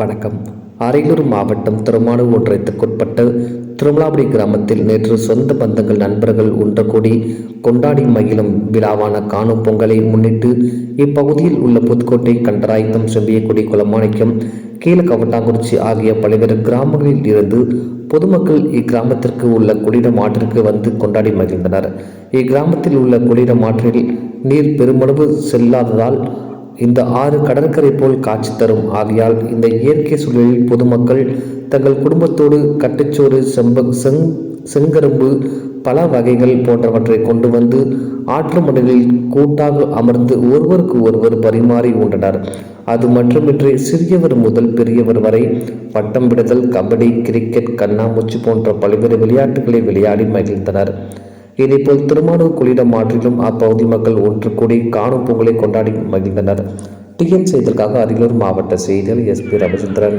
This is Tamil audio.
வணக்கம். அரியலூர் மாவட்டம் திருமானூர் ஒன்றியத்துக்குட்பட்ட திருமலாபுரி கிராமத்தில் நேற்று சொந்த பந்தங்கள் நண்பர்கள் ஒன்று கூடி கொண்டாடி மகிழும் விழாவான காணும் பொங்கலை முன்னிட்டு இப்பகுதியில் உள்ள புதுக்கோட்டை கண்டராயத்தம் செம்பியக்குடி குளமாணிக்கம் கீழக்கவட்டாங்குறிச்சி ஆகிய பல்வேறு கிராமங்களில் இருந்து பொதுமக்கள் இக்கிராமத்திற்கு உள்ள குளிரம் ஆற்றிற்கு வந்து கொண்டாடி மகிழ்ந்தனர். இக்கிராமத்தில் உள்ள குளிரம் ஆற்றில் நீர் பெருமளவு செல்லாததால் இந்த ஆறு கடற்கரை போல் காட்சி தரும். ஆகையால் இந்த இயற்கை சூழலில் பொதுமக்கள் தங்கள் குடும்பத்தோடு கட்டுச்சோறு செம்ப செங் செங்கரும்பு பல வகைகள் போன்றவற்றை கொண்டு வந்து ஆற்று மணலில் கூட்டாக அமர்ந்து ஒருவருக்கு ஒருவர் பரிமாறி உண்டனர். அது மட்டுமின்றி சிறியவர் முதல் பெரியவர் வரை பட்டம் விடுதல் கபடி கிரிக்கெட் கண்ணாமூச்சி போன்ற பல்வேறு விளையாட்டுகளை விளையாடி மகிழ்ந்தனர். இதேபோல் திருமானூர் கொள்ளிடம் ஆற்றிலும் அப்பகுதி மக்கள் ஒன்று கூடி காணும் பொங்கலை கொண்டாடி மகிழ்ந்தனர். டிஎன் செய்திகளுக்காக அரியலூர் மாவட்ட செய்தியார் எஸ் பி ரவிச்சந்திரன்.